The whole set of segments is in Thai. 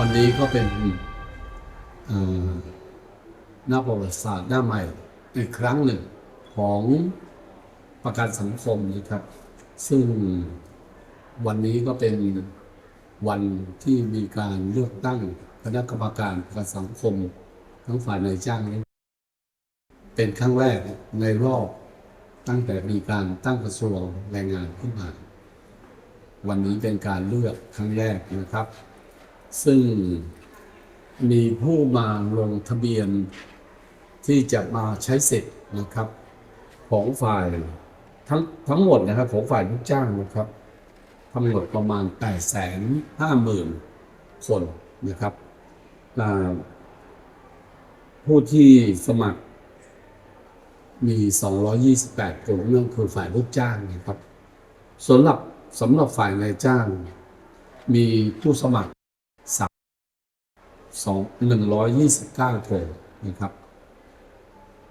วันนี้ก็เป็นหน้าประวัติศาสตร์หน้าใหม่อีกครั้งหนึ่งของประกันสังคมนะครับ ซึ่งวันนี้ก็เป็นวันที่มีการเลือกตั้งคณะกรรมการประกันสังคม ทั้งฝ่ายนายจ้างและเป็นครั้งแรกในรอบตั้งแต่มีการตั้งกระทรวงแรงงานขึ้นมา วันนี้เป็นการเลือกครั้งแรกนะครับ ซึ่งมีผู้มาลงทะเบียนที่จะมาใช้สิทธิ์นะครับ ของฝ่ายทั้งทั้งหมดนะครับของฝ่ายลูกจ้างนะครับทั้งหมดประมาณ 8 5 0 0 0 0 คนนะครับ ผู้ที่สมัครมี 228คนนั่นคือฝ่ายลูกจ้างนะครับสำหรับสำหรับฝ่ายนายจ้าง มีผู้สมัคร 2 129 เทรดนะครับ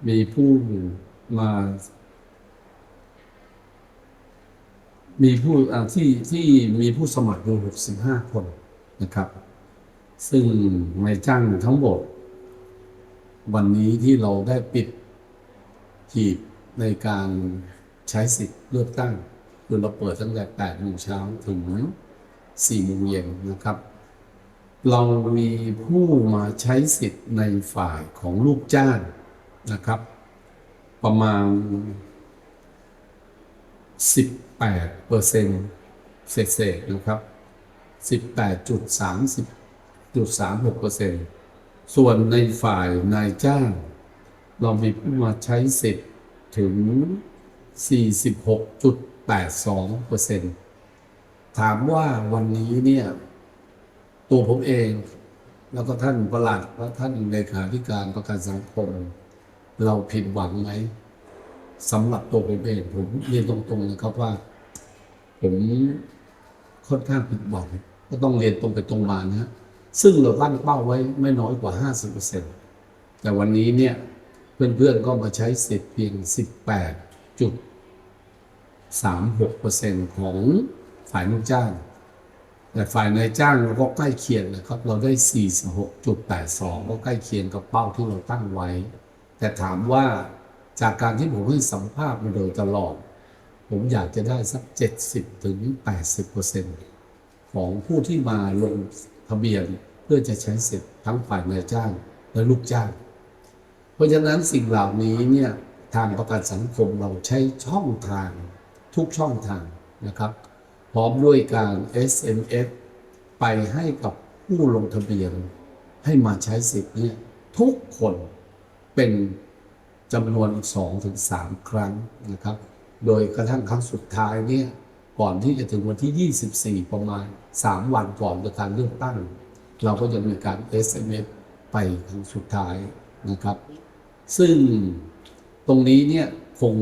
มีผู้มา มีผู้ที่ที่มีผู้สมัครอยู่65 คนนะครับ ซึ่งในจ้างทั้งหมด วันนี้ที่เราได้ปิดหีบในการใช้สิทธิ์เลือกตั้งคือเราเปิดตั้งแต่8โมงเช้าถึง4โมงเย็นนะครับ เรามีผู้มาใช้สิทธิ์ในฝ่ายของลูกจ้างนะครับ ประมาณ 18เปอร์เซ็นต์เศษๆนะครับ 18.30.36เปอร์เซ็นต์ส่วนในฝ่ายนายจ้าง เรามีผู้มาใช้สิทธิ์ถึง 46.82เปอร์เซ็นต์ถามว่าวันนี้เนี่ย ตัวผมเอง แล้วก็ท่านประหลัดและท่านเลขาธิการประกันสังคม เราผิดหวังไหมสำหรับตัวผมเองผมเรียนตรงๆนะครับว่า ผมค่อนข้างผิดหวังก็ต้องเรียนตรงไปตรงมานะฮะซึ่งเราตั้งเป้าไว้ไม่น้อยกว่า 50%แต่วันนี้เนี่ยเพื่อนๆก็มาใช้สิทธิ์เพียง 18.36%ของฝ่ายลูกจ้าง แต่ฝ่ายนายจ้างเราก็ใกล้เคียงนะครับ เราได้ 46.82 ก็ใกล้เคียงกับเป้าที่เราตั้งไว้ แต่ถามว่าจากการที่ผมให้สัมภาษณ์มาโดยตลอด ผมอยากจะได้สัก 70 ถึง 80%ของผู้ที่มาลงทะเบียนเพื่อจะใช้สิทธิ์ทั้งฝ่ายนายจ้างและลูกจ้าง เพราะฉะนั้นสิ่งเหล่านี้เนี่ยทางประกันสังคมเราใช้ช่องทางทุกช่องทางนะครับ พร้อมด้วยการ SMS ไปให้กับผู้ลงทะเบียน ให้มาใช้สิทธิ์เนี่ยทุกคนเป็นจำนวน 2-3 ครั้งนะครับ โดยกระทั่งครั้งสุดท้ายเนี่ยก่อนที่จะถึงวันที่ 24 ประมาณ 3 วันก่อนการเลือกตั้ง เราก็จะมีการ SMS ไปครั้งสุดท้ายนะครับ ซึ่งตรงนี้เนี่ยคง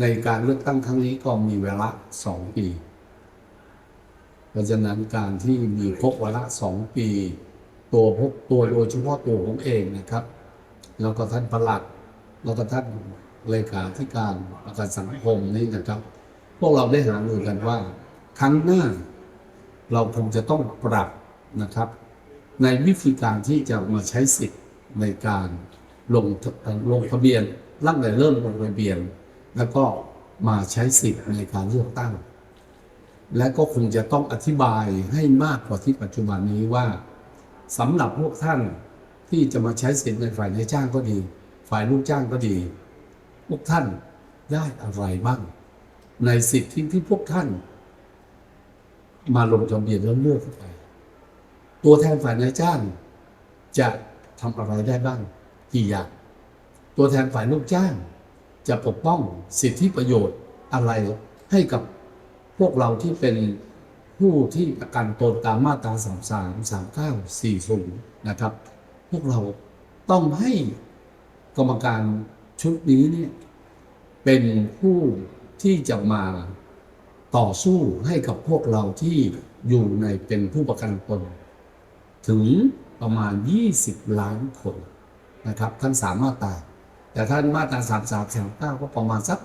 ในการเลือกตั้งครั้งนี้ก็มีเวลา 2 ปี เพราะฉะนั้นการที่มีครบวาระสองปี ตัวพบตัวโดยเฉพาะตัวผมเองนะครับ แล้วก็ท่านประหลัดแล้วก็ท่านเลขาธิการประกันสังคมนี่นะครับ พวกเราได้หารือกันว่า ครั้งหน้า เราคงจะต้องปรับนะครับ ในวิธีการที่จะมาใช้สิทธิ์ในการลงลงทะเบียนตั้งแต่เริ่มลงทะเบียน แล้วก็มาใช้สิทธิ์ในการเลือกตั้ง และก็คงจะต้องอธิบายให้มากกว่าที่ปัจจุบันนี้ว่าสำหรับพวกท่านที่จะมาใช้สิทธิ์ในฝ่ายนายจ้างก็ดี ฝ่ายลูกจ้างก็ดี พวกท่านได้อะไรบ้าง ในสิทธิที่พวกท่าน มาลงทะเบียนแล้วเลือกเข้าไป ตัวแทนฝ่ายนายจ้าง จะทำอะไรได้บ้างกี่อย่างตัวแทนฝ่ายลูกจ้าง จะปกป้องสิทธิประโยชน์อะไรให้กับ พวกเราที่เป็นผู้ที่ประกันตนตามมาตรา33 39 40นะครับ พวกเราต้องให้กรรมการชุดนี้เนี่ยเป็นผู้ที่จะมาต่อสู้ให้กับพวกเราที่อยู่ในเป็นผู้ประกันตนถึงประมาณ 20 ล้านคนนะครับท่านสามมาตราแต่ท่านมาตราสามสามสามเก้าก็ประมาณสัก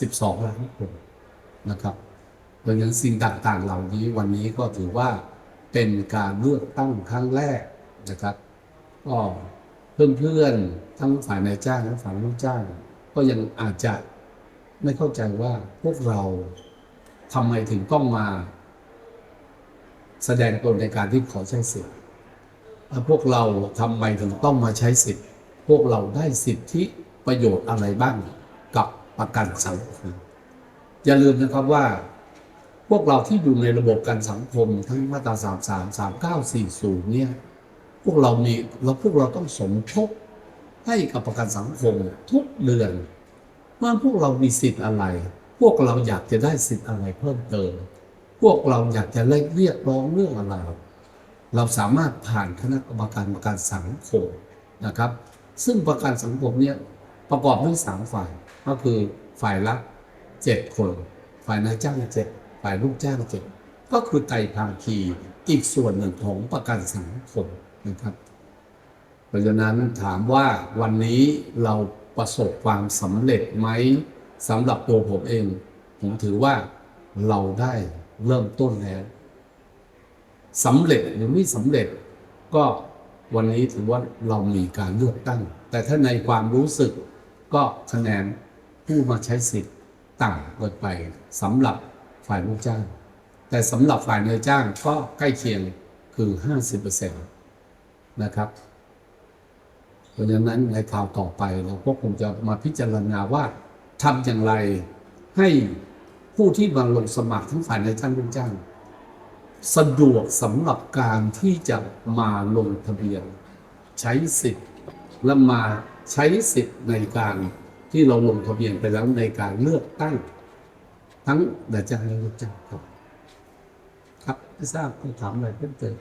สิบสองล้านคน นะครับเพราะฉะนั้นสิ่งต่างๆเหล่านี้วันนี้ก็ถือว่าเป็นการเลือกตั้งครั้งแรกนะครับ ก็เพื่อนๆทั้งฝ่ายนายจ้างและฝ่ายลูกจ้าง ก็ยังอาจจะไม่เข้าใจว่าพวกเราทำไมถึงต้องมา แสดงตนในการที่ขอใช้สิทธิ์แล้วพวกเราทำไมถึงต้องมาใช้สิทธิ์ พวกเราได้สิทธิประโยชน์อะไรบ้างกับประกันสังคม อย่าลืมนะครับว่า พวกเราที่อยู่ในระบบการสังคมทั้งมาตราสามสามสามเก้าสี่ศูนย์เนี่ย พวกเรามีแล้วพวกเราต้องสมทบให้กับประกันสังคมทุกเดือนว่าพวกเรามีสิทธิ์อะไร พวกเราอยากจะได้สิทธิ์อะไรเพิ่มเติม พวกเราอยากจะเรียกร้องเรื่องอะไร เราสามารถผ่านคณะกรรมการประกันสังคมนะครับ ซึ่งประกันสังคมเนี่ยประกอบด้วยสามฝ่ายก็คือฝ่ายละ เจ็ดคน ฝ่ายนายจ้างเจ็ดฝ่ายลูกจ้างเจ็ดก็คือไตรภาคีอีกส่วนหนึ่งของประกันสังคมนะครับ เพราะฉะนั้นถามว่าวันนี้เราประสบความสำเร็จไหมสำหรับตัวผมเอง ผมถือว่าเราได้เริ่มต้นแล้วสำเร็จหรือไม่สำเร็จ ก็วันนี้ถือว่าเรามีการเลือกตั้ง แต่ถ้าในความรู้สึกก็คะแนนผู้มาใช้สิทธิ ต่างเกินไปสำหรับฝ่ายลูกจ้าง แต่สำหรับฝ่ายนายจ้างก็ใกล้เคียงคือ 50%นะครับ เพราะฉะนั้นในข่าวต่อไปเราก็คงจะมาพิจารณาว่าทำอย่างไรให้ผู้ที่มาลงสมัครทั้งฝ่ายนายจ้างลูกจ้าง สะดวกสำหรับการที่จะมาลงทะเบียน ใช้สิทธิ์และมาใช้สิทธิ์ในการ ที่เราลงทะเบียนไปแล้วในการเลือกตั้ง ทั้งนายจ้างและลูกจ้างครับครับไม่ทราบต้องถามอะไรเพิ่มเติม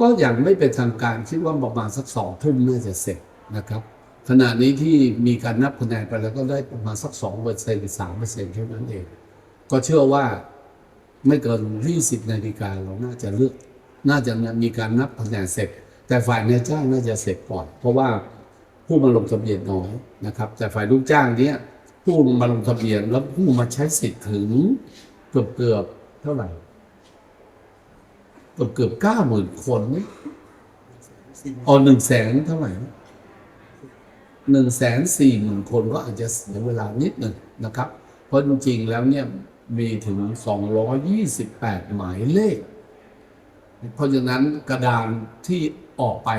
ก็ยังไม่เป็นทางการคิดว่าประมาณสักสองทุ่มน่าจะเสร็จนะครับขณะนี้ที่มีการนับคะแนนไปแล้วก็ได้ประมาณสักสองเปอร์เซ็นต์หรือสามเปอร์เซ็นต์เท่านั้นเอง ก็เชื่อว่าไม่เกินยี่สิบนาฬิกาเราน่าจะเลือก น่าจะมีการนับคะแนนเสร็จ แต่ฝ่ายนายจ้างน่าจะเสร็จก่อน เพราะว่าผู้มาลงทะเบียนน้อยนะครับ แต่ฝ่ายลูกจ้างเนี้ยผู้มาลงทะเบียนแล้วผู้มาใช้สิทธิ์ถึงเกือบเกือบเท่าไหร่เกือบเกือบเก้าหมื่นคนนี่อ๋อหนึ่งแสนเท่าไหร่หนึ่งแสนสี่หมื่นคนก็อาจจะเสียเวลานิดหนึ่งนะครับ เพราะจริงๆแล้วเนี่ยมีถึงสองร้อยี่สิบแปดหมายเลข เพราะฉะนั้นกระดานที่ ออกไป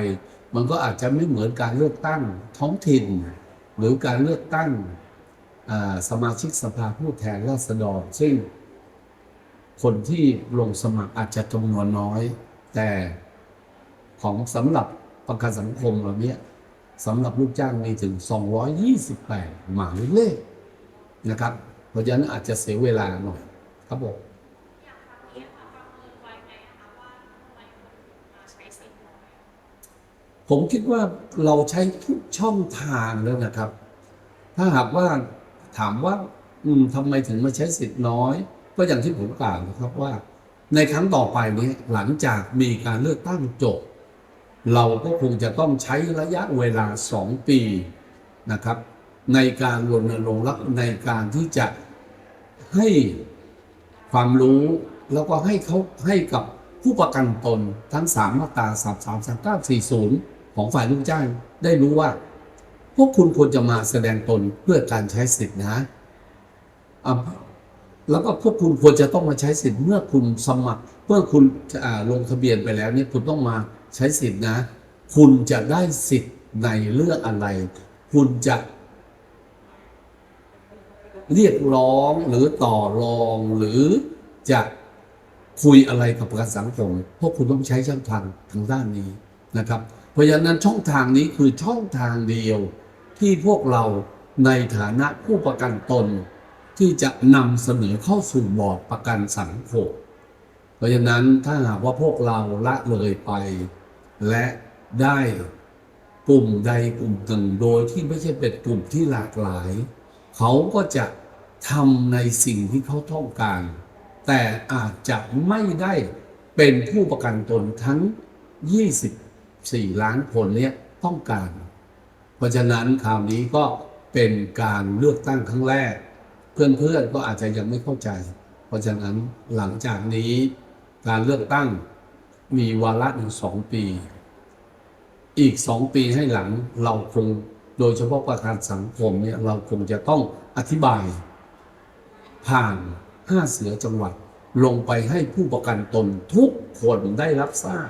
มันก็อาจจะไม่เหมือนการเลือกตั้งท้องถิ่น หรือการเลือกตั้งสมาชิกสภาผู้แทนราษฎร ซึ่งคนที่ลงสมัครอาจจะจำนวนน้อย แต่ของสำหรับประกันสังคมเราเนี้ยสำหรับลูกจ้างมีถึง 228 หมายเลขนะครับ เพราะฉะนั้นอาจจะเสียเวลาหน่อยครับผม ผมคิดว่าเราใช้ทุกช่องทางแล้วนะครับ ถ้าหากว่าถามว่า อืมทำไมถึงมาใช้สิทธิ์น้อย ก็อย่างที่ผมกล่าวนะครับว่า ในครั้งต่อไปนี้หลังจากมีการเลือกตั้งจบ เราก็คงจะต้องใช้ระยะเวลาสองปีนะครับ ในการรณรงค์และในการที่จะให้ความรู้แล้วก็ให้เขาให้กับผู้ประกันตนทั้ง 3 มาตรา3 3 3 9 4 0 ของฝ่ายลูกจ้างได้รู้ว่า พวกคุณควรจะมาแสดงตนเพื่อการใช้สิทธินะอะแล้วก็พวกคุณควรจะต้องมาใช้สิทธิ์เมื่อคุณสมัครเมื่อคุณลงทะเบียนไปแล้วเนี่ยคุณต้องมาใช้สิทธินะ คุณจะได้สิทธิ์ในเรื่องอะไร คุณจะ เรียกร้องหรือต่อรองหรือจะคุยอะไรกับประกันสังคมพวกคุณต้องใช้ช่องทางทางด้านนี้นะครับ ราะฉะนั้นช่องทางนี้คือช่องทางเดียวที่พวกเราในฐานะผู้ประกันตน ที่จะนำเสนอเข้าสู่บอร์ดประกันสังคม เพราะฉะนั้นถ้าหากว่าพวกเราละเลยไป และได้กลุ่มใดกลุ่มหนึ่งโดยที่ไม่ใช่เป็นกลุ่มที่หลากหลาย เขาก็จะทำในสิ่งที่เขาต้องการ แต่อาจจะไม่ได้เป็นผู้ประกันตนทั้ง 20 24ล้านคนเนี้ยต้องการ เพราะฉะนั้นคราวนี้ก็เป็นการเลือกตั้งครั้งแรก เพื่อนๆก็อาจจะยังไม่เข้าใจ เพราะฉะนั้นหลังจากนี้การเลือกตั้งมีวาระหนึ่งสองปี อีกสองปีให้หลังเราคงโดยเฉพาะประการสังคมเนี่ยเราคงจะต้องอธิบาย ผ่านห้าเสือจังหวัดลงไปให้ผู้ประกันตนทุกคนได้รับทราบ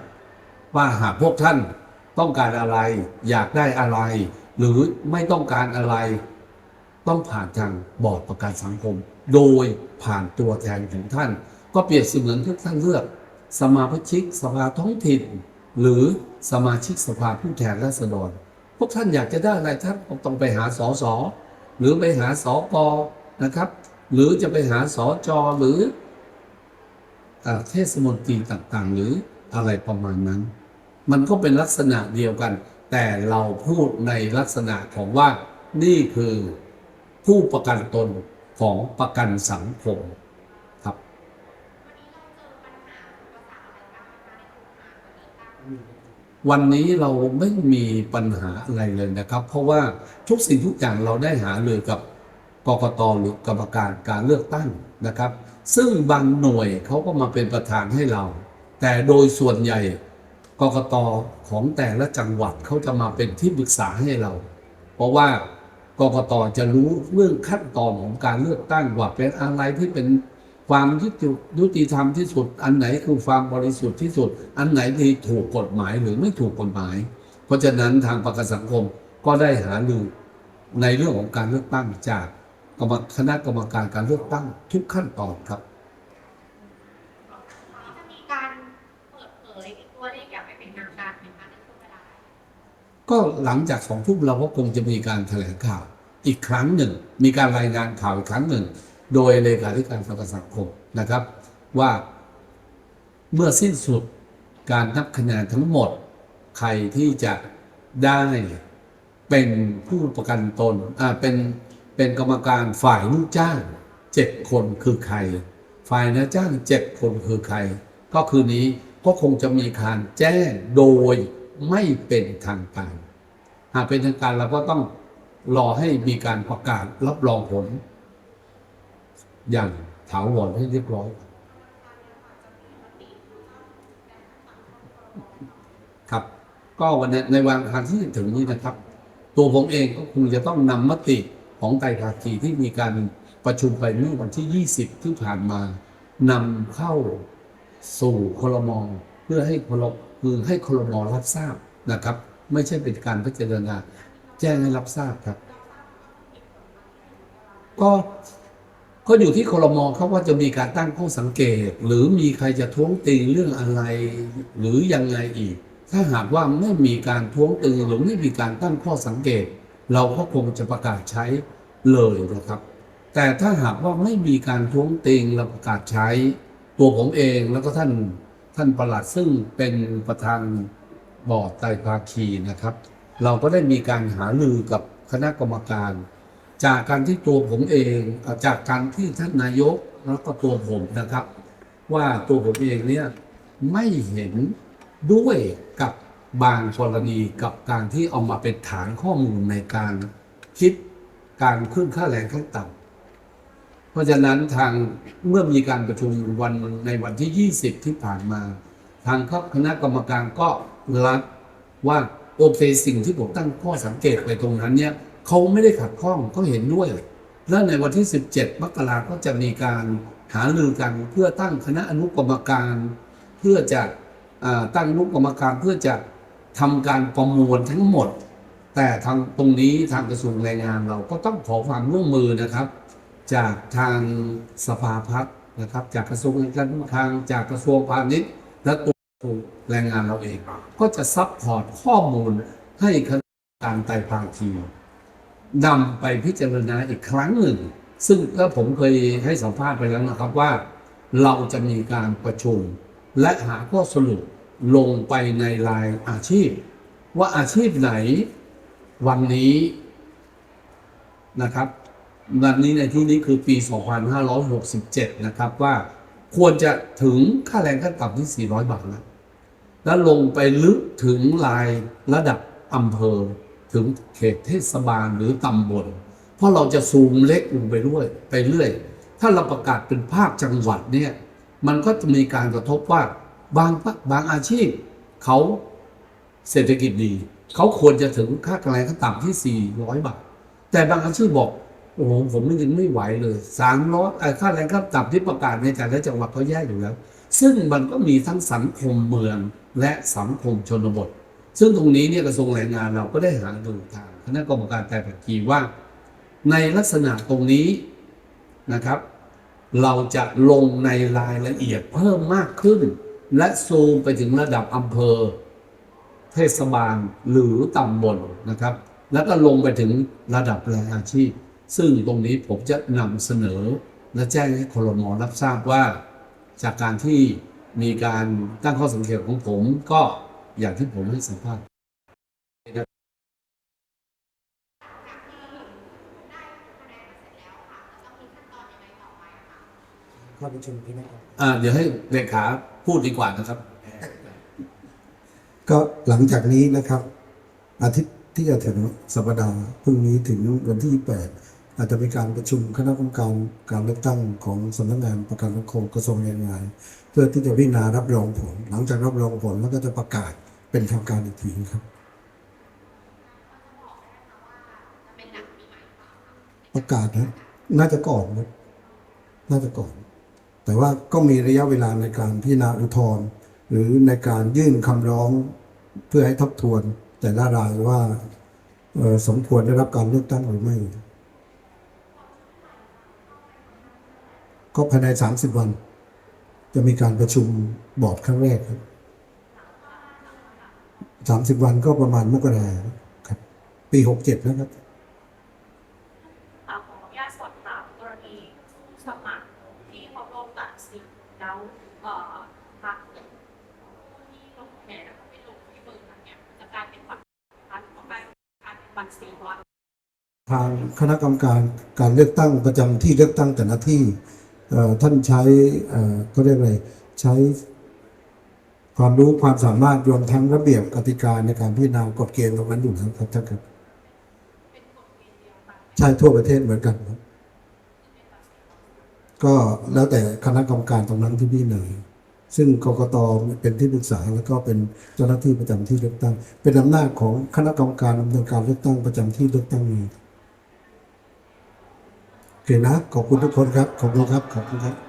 ว่าหากพวกท่านต้องการอะไร อยากได้อะไร หรือไม่ต้องการอะไร ต้องผ่านทางบอร์ดประกันสังคม โดยผ่านตัวแทนของท่าน ก็เปรียบเสมือนทุกท่านเลือก สมาชิกสภาท้องถิ่น หรือสมาชิกสภาผู้แทนราษฎรพวกท่านอยากจะได้อะไรท่านก็ต้องไปหาสอสอหรือไปหาสอกอนะครับ หรือจะไปหาสอจอหรือเทศมนตรีต่างๆ หรืออะไรประมาณนั้น มันก็เป็นลักษณะเดียวกัน แต่เราพูดในลักษณะของว่านี่คือผู้ประกันตนของประกันสังคมครับ วันนี้เราไม่มีปัญหาอะไรเลยนะครับ เพราะว่าทุกสิ่งทุกอย่างเราได้หาเลยกับกกตหรือกรรมการการเลือกตั้งนะครับ ซึ่งบางหน่วยเขาก็มาเป็นประธานให้เรา แต่โดยส่วนใหญ่ กกตของแต่ละจังหวัดเขาจะมาเป็นที่ปรึกษาให้เรา เพราะว่ากกตจะรู้เรื่องขั้นตอนของการเลือกตั้งว่าเป็นอะไรที่เป็นความยุติธรรมที่สุด อันไหนคือความบริสุทธิ์ที่สุด อันไหนที่ถูกกฎหมายหรือไม่ถูกกฎหมาย เพราะฉะนั้นทางประกันสังคมก็ได้หารือในเรื่องของการเลือกตั้งจากคณะกรรมการการเลือกตั้งทุกขั้นตอนครับ จะมีการเปิดเผยตัวเลขอย่างเป็นทางการไหมคะในช่วงเวลา ก็หลังจากสองทุ่มเราก็คงจะมีการแถลงข่าวอีกครั้งหนึ่ง มีการรายงานข่าวอีกครั้งหนึ่ง โดยเลขาธิการประกันสังคมนะครับ ว่าเมื่อสิ้นสุดการนับคะแนนทั้งหมด ใครที่จะได้เป็นผู้ประกันตนอ่าเป็นเป็นกรรมการฝ่ายลูกจ้างเจ็ดคนคือใคร ฝ่ายนายจ้างเจ็ดคนคือใคร ก็คือนี้ก็คงจะมีการแจ้งโดย ไม่เป็นทางการ หากเป็นทางการเราก็ต้องรอให้มีการประกาศรับรองผล อย่างถาวรให้เรียบร้อย ครับ ก็วันในวันอังคารที่ถึงนี้นะครับ ตัวผมเองก็คงจะต้องนำมติของไตรภาคีที่มีการประชุมไปเมื่อวันที่ 20 ที่ผ่านมานำเข้าสู่คลมอเพื่อให้คลม คือให้คลมรับทราบนะครับ ไม่ใช่เป็นการพิจารณา แจ้งให้รับทราบครับ ก็ก็อยู่ที่คลมครับว่าจะมีการตั้งข้อสังเกต หรือมีใครจะท้วงติงเรื่องอะไร หรือยังไงอีก ถ้าหากว่าไม่มีการท้วงติงหรือไม่มีการตั้งข้อสังเกต เราก็คงจะประกาศใช้เลยนะครับ แต่ถ้าหากว่าไม่มีการท้วงติงเราประกาศใช้ตัวผมเองแล้วก็ท่าน ท่านประหลัดซึ่งเป็นประธานบอร์ดไตรภาคีนะครับ เราก็ได้มีการหารือกับคณะกรรมการ จากการที่ตัวผมเองจากการที่ท่านนายกแล้วก็ตัวผมนะครับ ว่าตัวผมเองเนี่ยไม่เห็นด้วยกับบางกรณีกับการที่เอามาเป็นฐานข้อมูลในการคิดการขึ้นค่าแรงขั้นต่ำ ราะฉะนั้นทางเมื่อมีการประชุมวันในวันที่ 20 ที่ผ่านมา ทางคณะกรรมการก็รับว่าโอเคสิ่งที่ผมตั้งข้อสังเกตไปตรงนั้นเนี่ยเขาไม่ได้ขัดข้องเขาเห็นด้วย และในวันที่ 17 มกราก็จะมีการหารือกันเพื่อตั้งคณะอนุกรรมการ เพื่อจะตั้งอนุกรรมการเพื่อจะทำการประมวลทั้งหมด แต่ทางตรงนี้ทางกระทรวงแรงงานเราก็ต้องขอความร่วมมือนะครับ จากทางสภาพัฒน์นะครับ จากกระทรวงการคลังจากกระทรวงพาณิชย์และตัวแรงงานเราเอง ก็จะซัพพอร์ตข้อมูลให้คณะการไตรภาคีนำไปพิจารณาอีกครั้งหนึ่ง ซึ่งก็ผมเคยให้สัมภาษณ์ไปแล้วนะครับว่า เราจะมีการประชุม และหาข้อสรุปลงไปในรายอาชีพ ว่าอาชีพไหนวันนี้นะครับ วันนี้ในที่นี้คือปี 2567 นะครับว่าควรจะถึงค่าแรงขั้นต่ำที่ 400 บาทแล้ว แล้วลงไปลึกถึงรายระดับอำเภอ ถึงเขตเทศบาลหรือตำบล เพราะเราจะซูมเล็กลงไปเรื่อยไปเรื่อย ถ้าเราประกาศเป็นภาคจังหวัดเนี่ย มันก็จะมีการกระทบว่าบางบางอาชีพ เขาเศรษฐกิจดี เขาควรจะถึงค่าแรงขั้นต่ำที่ 400 บาท แต่บางอาชีพบอก โอ้โหผมไม่ยังไม่ไหวเลยสามร้อยค่าแรงขั้นต่ำที่ประกาศในแต่ละจังหวัดเขาแยกอยู่แล้ว ซึ่งมันก็มีทั้งสังคมเมืองและสังคมชนบท ซึ่งตรงนี้เนี่ยกระทรวงแรงงานเราก็ได้หาดูทางคณะกรรมการแต่ผักกีว่า ในลักษณะตรงนี้นะครับ เราจะลงในรายละเอียดเพิ่มมากขึ้น และซูมไปถึงระดับอำเภอ เทศบาลหรือตำบลนะครับ แล้วก็ลงไปถึงระดับแรงอาชีพ ซึ่งตรงนี้ผมจะนำเสนอและแจ้งให้คลมรับทราบว่า จากการที่มีการตั้งข้อสังเกตของผมก็อย่างที่ผมให้สัมภาษณ์ข้อประชุมที่นครับอ่าเดี๋ยวให้เลขาพูดดีกว่านะครับ ก็หลังจากนี้นะครับ อาทิตย์ที่จะถึงสัปดาห์พรุ่งนี้ถึงวันที่28 อาจจะมีการประชุมคณะกรรมการการเลือกตั้งของสำนักงานประกันสังคมกระทรวงแรงงานเพื่อที่จะพิจารณารับรองผล หลังจากรับรองผลแล้วก็จะประกาศเป็นทางการอีกทีครับ ประกาศนะน่าจะก่อนนะน่าจะก่อน แต่ว่าก็มีระยะเวลาในการพิจารณาอุทธรณ์หรือในการยื่นคำร้องเพื่อให้ทบทวน แต่ละรายว่าสมควรได้รับการเลือกตั้งหรือไม่ ก็ภายใน 30 วัน จะมีการประชุมบอร์ดครั้งแรกครับ30วันก็ประมาณมกราครับ ปี67นะครับขออนุญาตสอบถามกรณีสมัครที่เขาลงตัดสินแล้วเอ่อทางผู้ที่ลงคะแนนแล้วก็ไปลงที่เบอร์นั้นเนี่ยจะกลายเป็นบัตรพันของการการเป็นบัตรสีวันทางคณะกรรมการการเลือกตั้งประจำที่เลือกตั้งแต่ละที่ ท่านใช้เอ่อเขาเรียกอะไรใช้ความรู้ความสามารถรวมทั้งระเบียบกติกาในการพิจารณากฎเกณฑ์ตรงนั้นอยู่นะครับท่านครับใช่ทั่วประเทศเหมือนกันครับ ก็แล้วแต่คณะกรรมการตรงนั้นที่พิจารณาซึ่งกกตเป็นที่ปรึกษาแล้วก็เป็นเจ้าหน้าที่ประจำที่เลือกตั้ง เป็นอำนาจของคณะกรรมการดำเนินการเลือกตั้งประจำที่เลือกตั้งนี้ โอเคนะ ขอบคุณทุกคนครับ ขอบคุณครับ ขอบคุณครับ